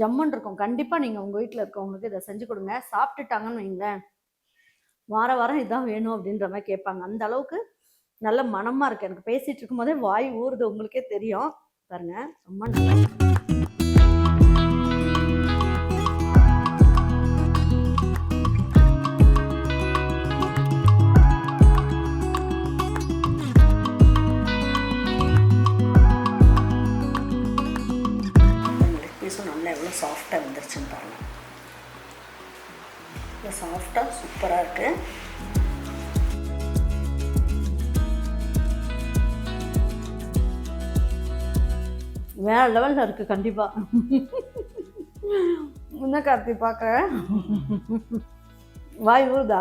ஜம்முன்னு இருக்கும். கண்டிப்பாக நீங்கள் உங்கள் வீட்டில் இருக்கவங்களுக்கு இதை செஞ்சு கொடுங்க. சாப்பிட்டுட்டாங்கன்னு வைங்களேன். வார வாரம் இதான் வேணும் அப்படின்ற மாதிரி கேட்பாங்க. அந்த அளவுக்கு நல்ல மனமாக இருக்கு. எனக்கு பேசிட்டு இருக்கும்போதே வாய் ஊறுது. உங்களுக்கே தெரியும். பாருங்க. ரொம்ப நல்லா சாஃப்டாக சூப்பராக இருக்குது வேற லெவலில் இருக்குது கண்டிப்பாக என்ன கார்த்தி பார்க்குறேன் வாய் ஊறுதா?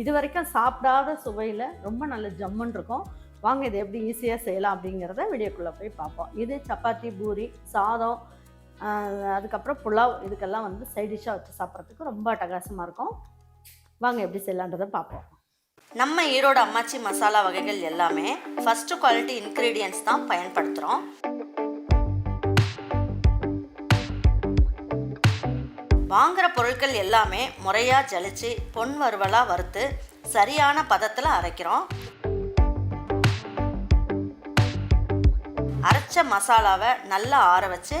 இது வரைக்கும் சாப்பிடாத சுவையில் ரொம்ப நல்ல ஜம்முன்னு இருக்கும். வாங்க இதை எப்படி ஈஸியாக செய்யலாம் அப்படிங்கிறத வீடியோக்குள்ளே போய் பார்ப்போம். இது சப்பாத்தி பூரி சாதம் அதுக்கப்புறம் புலாவ் இதுக்கெல்லாம் வந்து சைட் டிஷ்ஷாக வச்சு சாப்பிட்றதுக்கு ரொம்ப அட்டகாசமாக இருக்கும். வாங்க எப்படி செய்யலான்றதை பார்ப்போம். நம்ம ஈரோடு அம்மாச்சி மசாலா வகைகள் எல்லாமே ஃபஸ்ட்டு குவாலிட்டி இன்க்ரீடியன்ஸ் தான் பயன்படுத்துகிறோம் வாங்குகிற பொருட்கள் எல்லாமே முறையாக ஜலிச்சு பொன் வறுவலாக வறுத்து சரியான பதத்தில் அரைக்கிறோம். அரைச்ச மசாலாவை நல்லா ஆற வச்சு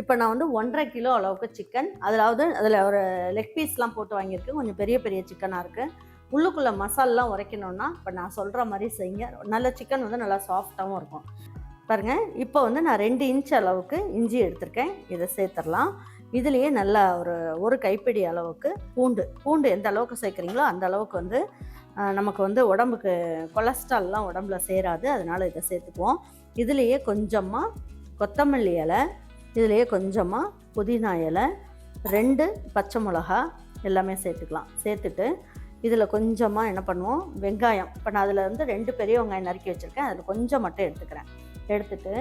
இப்போ நான் வந்து ஒன்றரை கிலோ அளவுக்கு சிக்கன் அதாவது அதில் ஒரு லெக் பீஸ்லாம் போட்டு வாங்கியிருக்கேன். கொஞ்சம் பெரிய பெரிய சிக்கனாக இருக்குது உள்ளுக்குள்ளே மசாலெலாம் உரைக்கணுன்னா இப்போ நான் சொல்கிற மாதிரி செய்யுங்க. நல்ல சிக்கன் வந்து நல்லா சாஃப்டாகவும் இருக்கும். பாருங்கள் இப்போ வந்து நான் ரெண்டு இன்ச் அளவுக்கு இஞ்சி எடுத்திருக்கேன். இதை சேர்த்துடலாம். இதுலேயே நல்லா ஒரு ஒரு கைப்பிடி அளவுக்கு பூண்டு. பூண்டு எந்த அளவுக்கு சேர்க்குறீங்களோ அந்த அளவுக்கு வந்து நமக்கு வந்து உடம்புக்கு கொலஸ்ட்ரால்லாம் உடம்புல சேராது. அதனால் இதை சேர்த்துக்குவோம். இதுலேயே கொஞ்சமாக கொத்தமல்லி இலை இதுலேயே கொஞ்சமாக புதினா இலை ரெண்டு பச்சை மிளகா எல்லாமே சேர்த்துக்கலாம். சேர்த்துட்டு இதில் கொஞ்சமாக என்ன பண்ணுவோம்? வெங்காயம். இப்போ நான் அதில் வந்து ரெண்டு பெரிய வெங்காயம் நறுக்கி வச்சுருக்கேன். அதில் கொஞ்சம் மட்டும் எடுத்துக்கிறேன். எடுத்துட்டு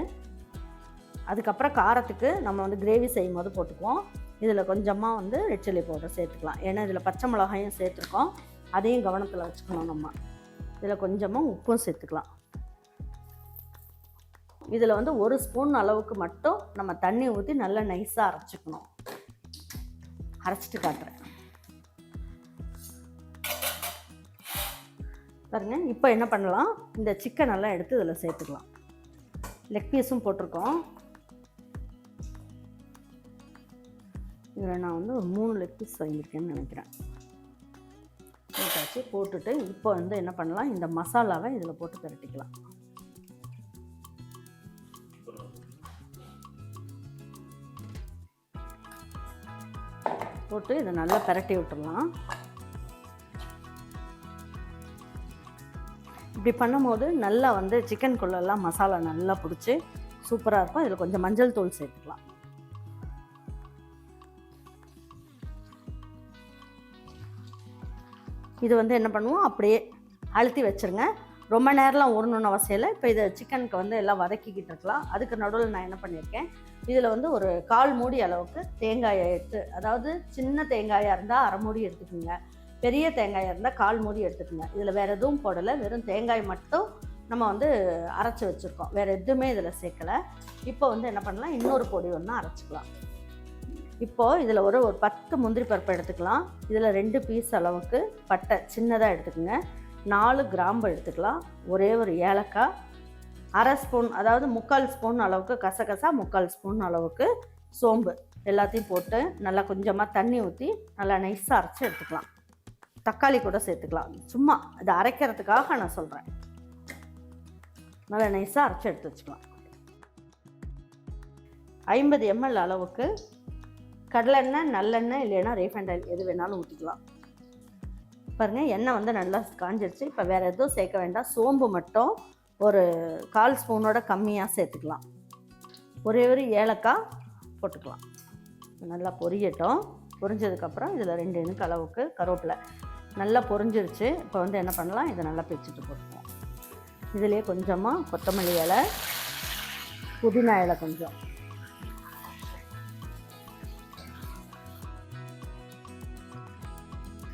அதுக்கப்புறம் காரத்துக்கு நம்ம வந்து கிரேவி செய்யும் போது போட்டுக்குவோம். இதில் கொஞ்சமாக வந்து ரெட் சில்லி பவுடர் சேர்த்துக்கலாம். ஏன்னா இதில் பச்சை மிளகாயும் சேர்த்துருக்கோம். அதையும் கவனத்தில் வச்சுக்கணும் நம்ம. இதில் கொஞ்சமாக உப்பும் சேர்த்துக்கலாம். இதில் வந்து ஒரு ஸ்பூன் அளவுக்கு மட்டும் நம்ம தண்ணி ஊற்றி நல்லா நைஸாக அரைச்சிக்கணும். அரைச்சிட்டு காட்டுறேன். பாருங்க இப்போ என்ன பண்ணலாம்? இந்த சிக்கன் எல்லாம் எடுத்து இதில் சேர்த்துக்கலாம். லெக் பீஸும் போட்டிருக்கோம். இதில் நான் வந்து ஒரு மூணு லெக் பீஸ் வாங்கியிருக்கேன்னு நினைக்கிறேன். போட்டாச்சு போட்டுட்டு இப்போ வந்து என்ன பண்ணலாம்? இந்த மசாலாவை இதில் போட்டு திரட்டிக்கலாம் போட்டு இதை நல்லா பிரட்டி விட்டுடலாம். இப்படி பண்ணும்போது நல்லா வந்து சிக்கனுக்குள்ளெல்லாம் மசாலா நல்லா பிடிச்சி சூப்பராக இருக்கும். இதில் கொஞ்சம் மஞ்சள் தூள் சேர்த்துக்கலாம். இது வந்து என்ன பண்ணுவோம்? அப்படியே அழுத்தி வச்சிருங்க. ரொம்ப நேரம்லாம் ஊறணும்னு அவசியம் இல்லை. இப்போ இதை சிக்கனுக்கு வந்து எல்லாம் வதக்கிக்கிட்டு இருக்கலாம். அதுக்கு நடுவில் நான் என்ன பண்ணியிருக்கேன் இதில் வந்து ஒரு கால் மூடி அளவுக்கு தேங்காயை எடுத்து அதாவது சின்ன தேங்காயாக இருந்தால் அரை மூடி எடுத்துக்கோங்க. பெரிய தேங்காயாக இருந்தால் கால் மூடி எடுத்துக்கோங்க. இதில் வேறு எதுவும் போடலை. வெறும் தேங்காய் மட்டும் நம்ம வந்து அரைச்சி வச்சுருக்கோம். வேறு எதுவுமே இதில் சேர்க்கலை. இப்போ வந்து என்ன பண்ணலாம் இன்னொரு பொடி ஒன்று அரைச்சிக்கலாம். இப்போது இதில் ஒரு ஒரு பத்து முந்திரி பருப்பு எடுத்துக்கலாம். இதில் ரெண்டு பீஸ் அளவுக்கு பட்டை சின்னதாக எடுத்துக்கோங்க. நாலு கிராம்பு எடுத்துக்கலாம். ஒரே ஒரு ஏலக்காய். அரை ஸ்பூன் அதாவது முக்கால் ஸ்பூன் அளவுக்கு கசகசா முக்கால் ஸ்பூன் அளவுக்கு சோம்பு எல்லாத்தையும் போட்டு நல்லா கொஞ்சமாக தண்ணி ஊற்றி நல்லா நைஸாக அரைச்சி எடுத்துக்கலாம். தக்காளி கூட சேர்த்துக்கலாம். சும்மா அதை அரைக்கிறதுக்காக நான் சொல்கிறேன் நல்லா நைஸாக அரைச்சி எடுத்து வச்சுக்கலாம். ஐம்பது எம்எல் அளவுக்கு கடலெண்ணெய் நல்லெண்ணெய் இல்லைன்னா ரீஃபைண்ட் ஆயில் எது வேணாலும் ஊற்றிக்கலாம் பாருங்கள் எண்ணெய் வந்து நல்லா காஞ்சிருச்சு. இப்போ வேறு எதுவும் சேர்க்க வேண்டாம். சோம்பு மட்டும் ஒரு கால் ஸ்பூனோட கம்மியாக சேர்த்துக்கலாம். ஒரே ஒரு ஏலக்காய் போட்டுக்கலாம். நல்லா பொரியட்டும். பொரிஞ்சதுக்கப்புறம் இதில் ரெண்டு இனுக்கு அளவுக்கு கருவேப்பிலை. நல்லா பொரிஞ்சிருச்சு. இப்போ வந்து என்ன பண்ணலாம்? இதை நல்லா பிச்சுட்டு போட்டுக்கலாம். இதுலேயே கொஞ்சமாக கொத்தமல்லி இலை புதினா இலை கொஞ்சம்.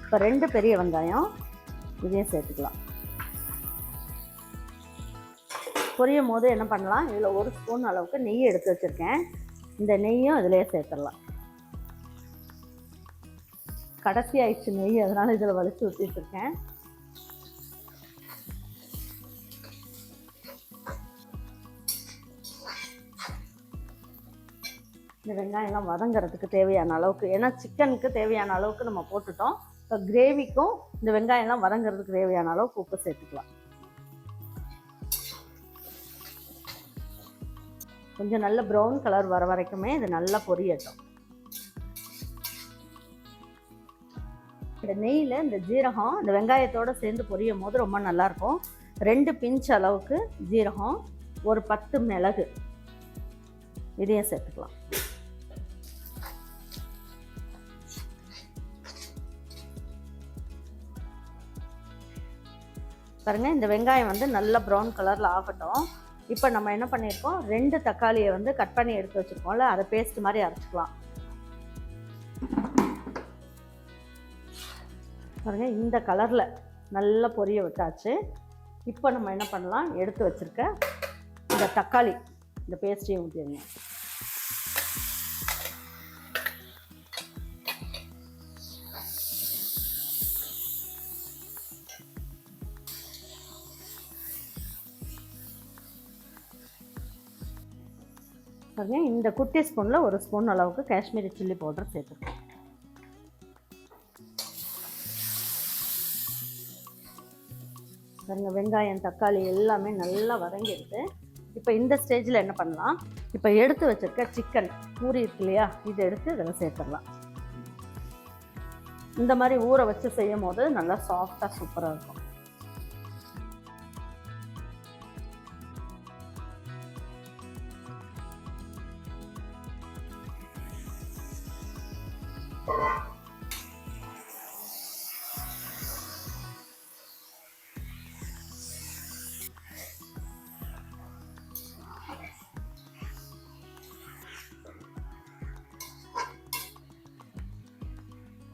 இப்போ ரெண்டு பெரிய வெங்காயம் இதையும் சேர்த்துக்கலாம். பொரியும் போது என்ன பண்ணலாம்? இதில் ஒரு ஸ்பூன் அளவுக்கு நெய் எடுத்து வச்சுருக்கேன். இந்த நெய்யும் இதிலேயே சேர்த்துடலாம். கடைசி ஆயிடுச்சு நெய் அதனால் இதில் வலிச்சு ஊற்றிட்டுருக்கேன் இந்த வெங்காயம்லாம் வதங்குறதுக்கு தேவையான அளவுக்கு ஏன்னா சிக்கனுக்கு தேவையான அளவுக்கு நம்ம போட்டுட்டோம். இப்போ கிரேவிக்கும் இந்த வெங்காயம்லாம் வதங்கிறதுக்கு தேவையான அளவுக்கு உப்பு சேர்த்துக்கலாம். கொஞ்சம் நல்ல ப்ரௌன் கலர் வர வரைக்குமே இது நல்லா பொரியட்டும். இந்த நெய்யில் இந்த ஜீரகம் இந்த வெங்காயத்தோடு சேர்ந்து பொரியும் போது ரொம்ப நல்லாயிருக்கும். ரெண்டு பிஞ்ச் அளவுக்கு ஜீரகம் ஒரு பத்து மிளகு. இதையும் சேர்த்துக்கலாம். பாருங்கள் இந்த வெங்காயம் வந்து நல்ல ப்ரௌன் கலரில் ஆகட்டும். இப்போ நம்ம என்ன பண்ணியிருக்கோம் ரெண்டு தக்காளியை வந்து கட் பண்ணி எடுத்து வச்சுருக்கோம்ல அதை பேஸ்ட் மாதிரி அரைச்சிக்கலாம். பாருங்கள் இந்த கலரில் நல்லா பொரிய விட்டாச்சு. இப்போ நம்ம என்ன பண்ணலாம்? எடுத்து வச்சுருக்க இந்த தக்காளி இந்த பேஸ்ட்டையும் ஊற்றிடுங்க பாருங்க இந்த குட்டி ஸ்பூனில் ஒரு ஸ்பூன் அளவுக்கு காஷ்மீரி சில்லி பவுடர் சேர்த்துக்கோங்க பாருங்கள் வெங்காயம் தக்காளி எல்லாமே நல்லா வதங்கிடுது. இப்போ இந்த ஸ்டேஜில் என்ன பண்ணலாம்? இப்போ எடுத்து வச்சிருக்க சிக்கன் பூரி இருக்கு இல்லையா? இதை எடுத்து இதில் சேர்த்துடலாம். இந்த மாதிரி ஊற வச்சு செய்யும் போது நல்லா சாஃப்டாக சூப்பராக இருக்கும்.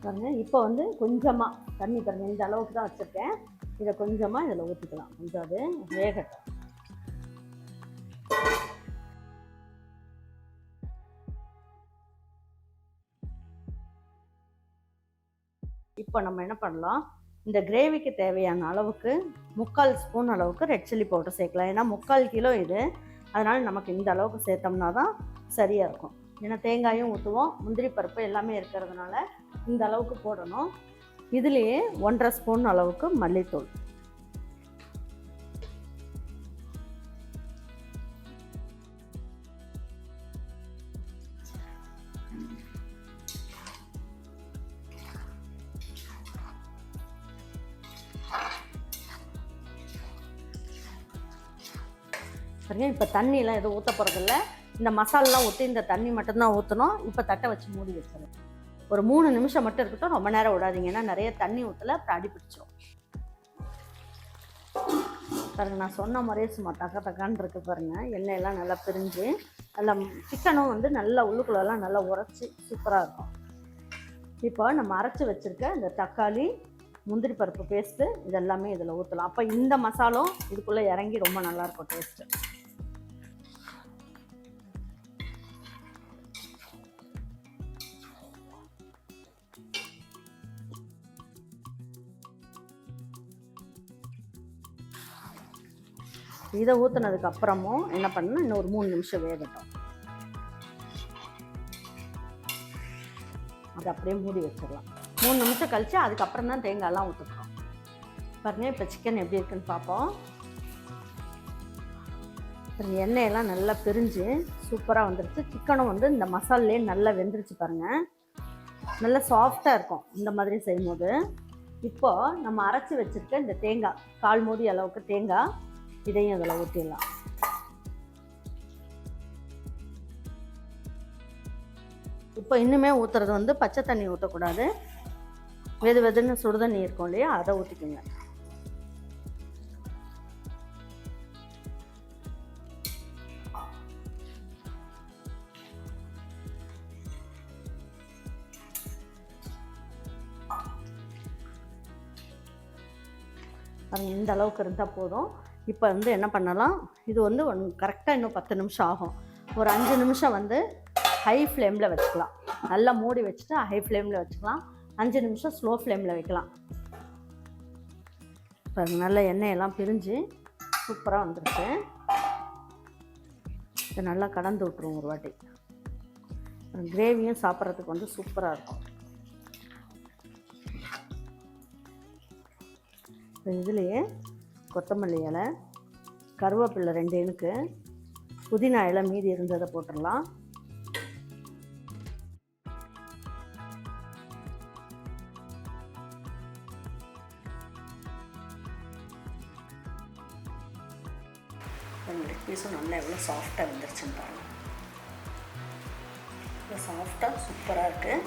பாருங்க இப்போ வந்து கொஞ்சமாக தண்ணி பாருங்கள் இந்த அளவுக்கு தான் வச்சுருக்கேன். இதை கொஞ்சமாக இதில் ஊற்றிக்கலாம் கொஞ்சம் அது வேகட்டும். இப்போ நம்ம என்ன பண்ணலாம்? இந்த கிரேவிக்கு தேவையான அளவுக்கு முக்கால் ஸ்பூன் அளவுக்கு ரெட் சில்லி பவுடர் சேர்க்கலாம். ஏன்னா முக்கால் கிலோ இது. அதனால் நமக்கு இந்த அளவுக்கு சேர்த்தோம்னா தான் சரியாக இருக்கும் ஏன்னா தேங்காயும் ஊற்றுவோம் முந்திரி பருப்பு எல்லாமே இருக்கிறதுனால இந்த அளவுக்கு போடணும். இதுலேயே ஒன்றரை ஸ்பூன் அளவுக்கு மல்லித்தூள். சரிங்க இப்போ தண்ணியெலாம் எதுவும் ஊற்ற போகிறதில்ல இந்த மசாலாலாம் ஊற்றி இந்த தண்ணி மட்டும்தான் ஊற்றணும் இப்போ தட்டை வச்சு மூடி வச்சிடணும் ஒரு மூணு நிமிஷம் மட்டும் இருக்கட்டும் ரொம்ப நேரம் விடாதீங்க ஏன்னா நிறைய தண்ணி ஊற்றல அப்புறம் அடி பிடிச்சிரும். பாருங்க நான் சொன்ன மாதிரியே சும்மா தக்க தக்கான்னு இருக்கு பாருங்க. எண்ணெயெல்லாம் நல்லா பிரிஞ்சு நல்லா சிக்கனும் வந்து நல்லா உள்ளுக்குள்ளெல்லாம் நல்லா உரைச்சி சூப்பராக இருக்கும். இப்போ நம்ம அரைச்சி வச்சுருக்க இந்த தக்காளி முந்திரி பருப்பு பேஸ்ட்டு இதெல்லாமே இதில் ஊற்றலாம் அப்போ இந்த மசாலும் இதுக்குள்ளே இறங்கி ரொம்ப நல்லாயிருக்கும் டேஸ்ட்டு இதை ஊற்றுனதுக்கு அப்புறமும் என்ன பண்ணணும்? இன்னும் ஒரு மூணு நிமிஷம் வேகட்டும். அது அப்படியே மூடி வச்சிடலாம். மூணு நிமிஷம் கழிச்சு அதுக்கப்புறம் தான் தேங்காய்லாம் ஊற்றுக்கிறோம் பாருங்க இப்போ சிக்கன் எப்படி இருக்குன்னு பார்ப்போம். எண்ணெயெல்லாம் நல்லா பிரிஞ்சு சூப்பராக வந்துருச்சு. சிக்கனும் வந்து இந்த மசாலே நல்லா வெந்துருச்சு பாருங்கள் நல்லா சாஃப்டாக இருக்கும் இந்த மாதிரி செய்யும்போது. இப்போது நம்ம அரைச்சி வச்சிருக்க இந்த தேங்காய் கால் மூடி அளவுக்கு தேங்காய் இதையும் அதில் ஊற்றிடலாம். இப்போ இன்னுமே ஊற்றுறது வந்து பச்சை தண்ணி ஊற்றக்கூடாது வெது வெதுன்னு சுடுதண்ணி இருக்கும் இல்லையா? அதை ஊற்றிக்கோங்க பாருங்க இந்த அளவுக்கு இருந்தால் போதும். இப்போ வந்து என்ன பண்ணலாம்? இது வந்து ஒன் கரெக்டாக இன்னும் பத்து நிமிஷம் ஆகும். ஒரு அஞ்சு நிமிஷம் வந்து ஹை ஃப்ளேமில் வச்சுக்கலாம். நல்லா மூடி வச்சுட்டு ஹை ஃப்ளேமில் வச்சுக்கலாம். அஞ்சு நிமிஷம் ஸ்லோ ஃப்ளேமில் வைக்கலாம். இப்போ நல்ல எண்ணெயெல்லாம் பிரிஞ்சு சூப்பராக வந்துருச்சு. இதை நல்லா கலந்து விட்ருவோம் ஒரு வாட்டி. கிரேவியும் சாப்பிட்றதுக்கு வந்து சூப்பராக இருக்கும். இப்போ இதுலேயே கொத்தமல்லி இலை கருவேப்பிலை ரெண்டு இனுக்கு புதினா இலை மீதி இருந்ததை போட்டுடலாம். லெக் பீஸும் நல்லா எவ்வளோ சாஃப்டாக வந்துருச்சுன்னு பாருங்கள் சாஃப்டாக சூப்பராக இருக்குது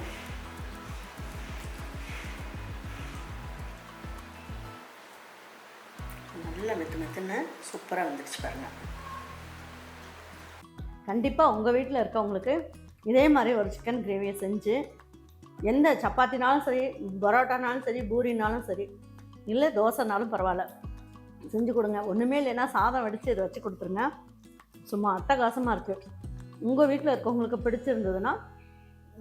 மெத்து மெத்துன்னு சூப்பராக வந்துடுச்சு பாருங்க. கண்டிப்பாக உங்கள் வீட்டில் இருக்கவங்களுக்கு இதே மாதிரி ஒரு சிக்கன் கிரேவியை செஞ்சு எந்த சப்பாத்தினாலும் சரி பரோட்டானாலும் சரி பூரினாலும் சரி இல்லை தோசைனாலும் பரவாயில்ல. செஞ்சு கொடுங்க. ஒன்றுமே இல்லைன்னா சாதம் வடித்து இதை வச்சு கொடுத்துருங்க. சும்மா அட்டகாசமாக இருக்குது உங்கள் வீட்டில் இருக்கவங்களுக்கு பிடிச்சிருந்ததுன்னா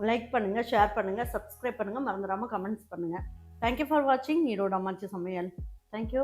லைக் பண்ணுங்கள் ஷேர் பண்ணுங்கள் சப்ஸ்கிரைப் பண்ணுங்கள் மறந்துடாமல் கமெண்ட்ஸ் பண்ணுங்கள் தேங்க்யூ ஃபார் வாட்சிங் ஈரோட அம்மாச்சி சமையல். தேங்க்யூ